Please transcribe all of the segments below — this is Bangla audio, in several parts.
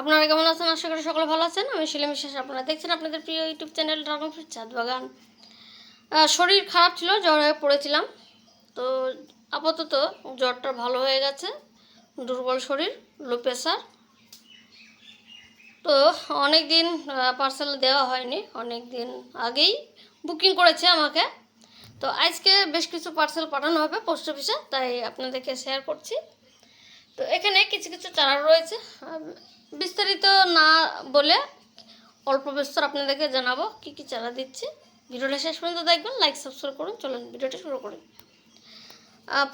আপনারা কেমন আছেন? আশা করি সকলে ভালো আছেন। আমি শিলিম বিশ্বাস। আপনারা দেখছেন আপনাদের প্রিয় ইউটিউব চ্যানেল ড্রাগন ফ্রুট চাঁদ বাগান শরীর খারাপ ছিল, জ্বর হয়ে পড়েছিলাম। তো আপাতত জ্বরটা ভালো হয়ে গেছে। দুর্বল শরীর লো প্রেশার তো অনেক দিন পার্সেল দেওয়া হয়নি। অনেক দিন আগেই বুকিং করেছে আমাকে। তো আজকে বেশ কিছু পার্সেল পাঠানো হবে পোস্ট অফিসে তাই আপনাদেরকে শেয়ার করছি। তো এখানে কিছু কিছু চারা রয়েছে। বিস্তারিত না বলে অল্প বিস্তর আপনাদেরকে জানাব কি কি চারা দিচ্ছি। ভিডিওটা শেষ পর্যন্ত দেখবেন লাইক সাবস্ক্রাইব করুন, চলুন ভিডিওটা শুরু করুন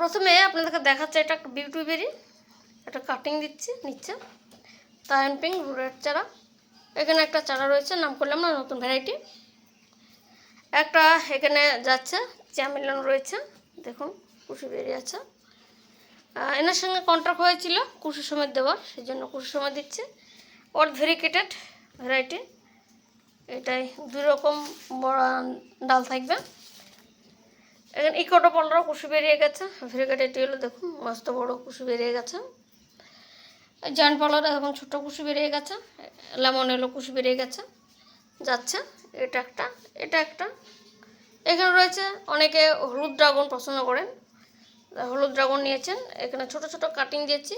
প্রথমে আপনাদেরকে দেখাচ্ছে এটা বিউটি বেরি একটা কাটিং দিচ্ছি নিচ্ছে তায়ন পিঙ্ক রেড চারা। এখানে একটা চারা রয়েছে, নাম করলাম না, নতুন ভ্যারাইটি একটা এখানে যাচ্ছে চ্যামিলন রয়েছে, দেখুন কুশি বেরিয়ে আছে। এনার সঙ্গে কন্ট্রাক্ট হয়েছিল কুশি সময় দেওয়ার সেই জন্য কুশি সময় দিচ্ছে। ওর ভেরিকেটেড ভ্যারাইটি এটাই দুই রকম বড় ডাল থাকবে। এখানে ইকোটো পনেরো কুশি বেরিয়ে গেছে। ভেরিকেটেড হলো, দেখুন, মস্ত বড় কুশি বেরিয়ে গেছে। জয়েন্ট পার্লার এখন ছোটো কুশি বেরিয়ে গেছে। লেমন এলো কুশি বেরিয়ে গেছে। যাচ্ছে, এটা একটা এটা একটা। এখানে রয়েছে অনেকে হলুদ ড্রাগন পছন্দ করেন। হলুদ ড্রাগন নিয়েছেন, এখানে ছোট ছোট কাটিং দিয়েছি।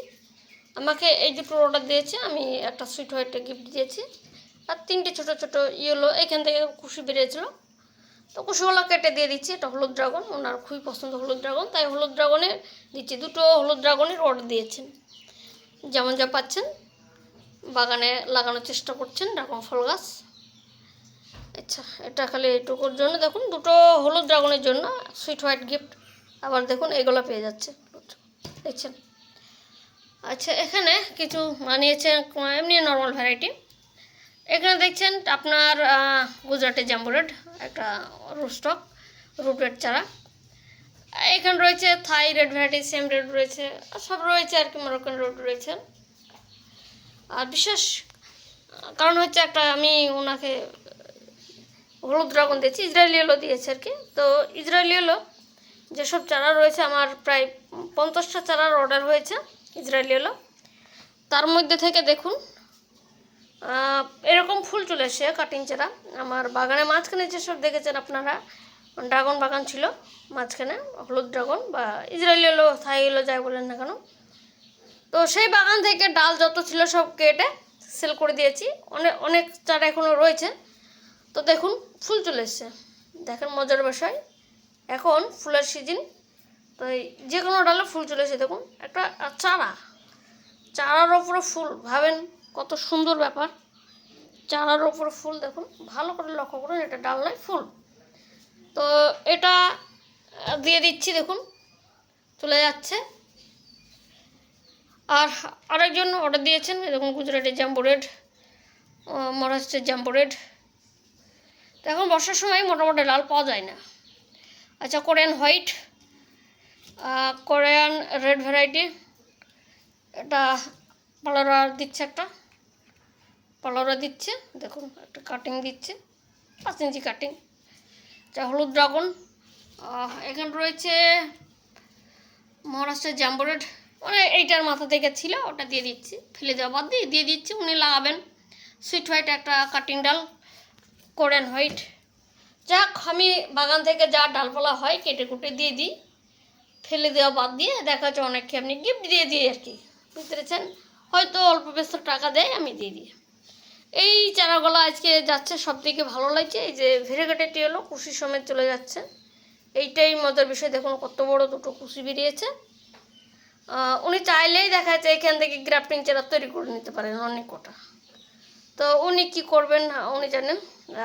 আমাকে এই দুটো অর্ডার দিয়েছে, আমি একটা সুইট হোয়াইটে গিফট দিয়েছি। আর তিনটে ছোট ছোট ইয়েলো এখান থেকে কুশি বেরিয়েছিল। তো কুশিগুলো কেটে দিয়ে দিচ্ছি, এটা হলুদ ড্রাগন, ওনার খুবই পছন্দ হলুদ ড্রাগন। তাই হলুদ ড্রাগনের দিচ্ছি, দুটো হলুদ ড্রাগনের অর্ডার দিয়েছেন। যেমন যা পাচ্ছেন, বাগানে লাগানোর চেষ্টা করছেন ড্রাগন ফল গাছ। আচ্ছা এটা খালি এটুকুর জন্য। দেখুন, দুটো হলুদ ড্রাগনের জন্য সুইট হোয়াইট গিফট আবার দেখুন এগুলো পেয়ে যাচ্ছে। দেখছেন? আচ্ছা এখানে কিছু বানিয়েছে এমনি নর্মাল ভ্যারাইটি এখানে দেখছেন আপনার গুজরাটি জাম্বুরেড একটা রুস্টক রুটেড চারা। এখানে রয়েছে Thai red variety same red রয়েছে। সব রয়েছে আর কি মরক্কান রোড রয়েছে। আর বিশেষ, কারণ হচ্ছে একটা আমি ওনাকে হলুদ ড্রাগন দিয়েছি, ইসরায়েলি এলো দিয়েছে আর কি। তো ইসরায়েলি এলো যেসব চারা রয়েছে, আমার প্রায় পঞ্চাশটা চারার অর্ডার হয়েছে ইসরায়েলি তার মধ্যে থেকে দেখুন এরকম ফুল চলে এসে কাটিং চারা। আমার বাগানের মাঝখানে যেসব দেখেছেন আপনারা ড্রাগন বাগান ছিল, মাঝখানে হলুদ ড্রাগন বা ইসরায়েলি এলো থাই যাই বলেন না কেন। তো সেই বাগান থেকে ডাল যত ছিল সব কেটে সেল করে দিয়েছি। অনেক অনেক চারা এখনও রয়েছে। তো দেখুন, ফুল চলে এসছে। দেখেন মজার বিষয়। এখন ফুলের সিজন, তো এই যে কোনো ডালে ফুল চলে এসে দেখুন, একটা চারা। চারার ওপরে ফুল, ভাবেন কত সুন্দর ব্যাপার। চারার ওপরে ফুল দেখুন, ভালো করে লক্ষ্য করুন, এটা ডাল নয়, ফুল। তো এটা দিয়ে দিচ্ছি, দেখুন, চলে যাচ্ছে। আর আরেকজন অর্ডার দিয়েছেন দেখুন, গুজরাটের জাম্বো রেড মহারাষ্ট্রের জাম্বো রেড। তো এখন বর্ষার সময় মোটামুটি লাল পাওয়া যায় না। আচ্ছা Korean white Korean red variety এটা পালোরা দিচ্ছে একটা। পালোরা দিচ্ছে, দেখুন, একটা কাটিং দিচ্ছে, পাঁচ ইঞ্চি কাটিং যা হলুদ ড্রাগন এখানে রয়েছে মহারাষ্ট্রের জাম্বো রেড মানে এইটার মাথা থেকে ছিল, ওটা দিয়ে দিচ্ছি, ফেলে দেওয়া বাদ দিয়ে দিয়ে দিচ্ছি, উনি লাগাবেন। সুইট হোয়াইট একটা কাটিং ডাল কোরিয়ান হোয়াইট যাক, আমি বাগান থেকে যা ডালপালা হয় কেটে কুটে দিয়ে দিই। ফেলে দেওয়া বাদ দিয়ে দেখা যাচ্ছে অনেককে আপনি গিফট দিয়ে দিই আর কি। বুঝতে পেরেছেন? হয়তো অল্প বেশ টাকা দেয়, আমি দিয়ে দিই। এই চারাগুলো আজকে যাচ্ছে সব থেকে ভালো লাগছে। এই যে ভেরিগেটেটি হলো, কুশি সমেত চলে যাচ্ছে। এইটাই মজার বিষয়, দেখুন কত বড় দুটো কুশি বেরিয়েছে। উনি চাইলেই দেখা যাচ্ছে এখান থেকে গ্রাফটিং চারা তৈরি করে নিতে পারেন অনেক কটা। তো উনি কি করবেন, উনি জানেন।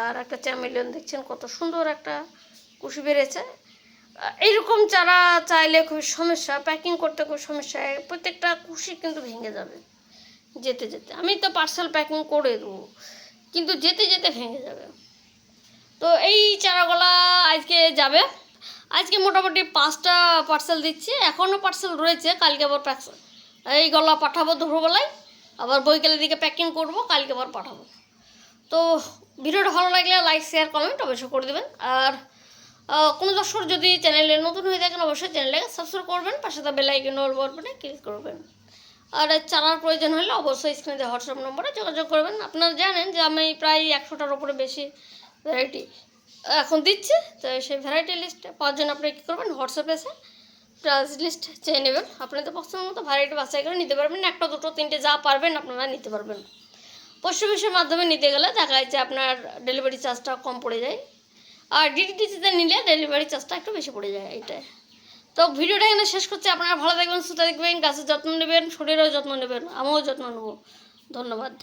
আর একটা চ্যামেলিয়ন দেখছেন, কত সুন্দর একটা কুশি বেড়েছে। এইরকম চারা চাইলে খুবই সমস্যা প্যাকিং করতে খুব সমস্যা, প্রত্যেকটা কুশি কিন্তু ভেঙে যাবে, যেতে যেতে। আমি তো পার্সেল প্যাকিং করে দেবো, কিন্তু যেতে যেতে ভেঙে যাবে। তো এই চারাগুলা আজকে যাবে। আজকে মোটামুটি পাঁচটা পার্সেল দিচ্ছি এখনও পার্সেল রয়েছে, কালকে আবার পার্সেল এই গলা পাঠাবো দুপুরবেলায়, আবার বৈকালের দিকে প্যাকিং করব, কালকে আবার পাঠাবো। তো ভিডিওটা ভালো লাগলে লাইক শেয়ার কমেন্ট অবশ্যই করে দেবেন। আর কোনো দর্শক যদি চ্যানেলে নতুন হয়ে থাকেন, অবশ্যই চ্যানেলটাকে সাবস্ক্রাইব করবেন, পাশে বেল আইকন অল ক্লিক করবেন। আর চারার প্রয়োজন হলে অবশ্যই স্ক্রিনে দেওয়া হোয়াটসঅ্যাপ নম্বরে যোগাযোগ করবেন। আপনারা জানেন যে আমি প্রায় একশোটার উপরে বেশি ভ্যারাইটি এখন দিচ্ছি। তো সেই ভ্যারাইটি লিস্টে পাওয়ার জন্য আপনি কী করবেন হোয়াটসঅ্যাপে এসে প্রাইস লিস্ট চেয়ে নেবেন। আপনাদের পছন্দ মতো ভ্যারাইটি বাছাই করে নিতে পারবেন। একটা, দুটো, তিনটে যা পারবেন আপনারা নিতে পারবেন। পোস্ট অফিসের মাধ্যমে নিতে গেলে দেখা যাচ্ছে আপনার ডেলিভারি চার্জটা কম পড়ে যায়। আর ডিটিডিসিতে নিলে ডেলিভারি চার্জটা একটু বেশি পড়ে যায় এটাই তো ভিডিওটা এখানে শেষ করছি, আপনারা ভালো থাকবেন, সুস্থ থাকবেন, গাছের যত্ন নেবেন শরীরেরও যত্ন নেবেন, আমিও যত্ন নেব। ধন্যবাদ।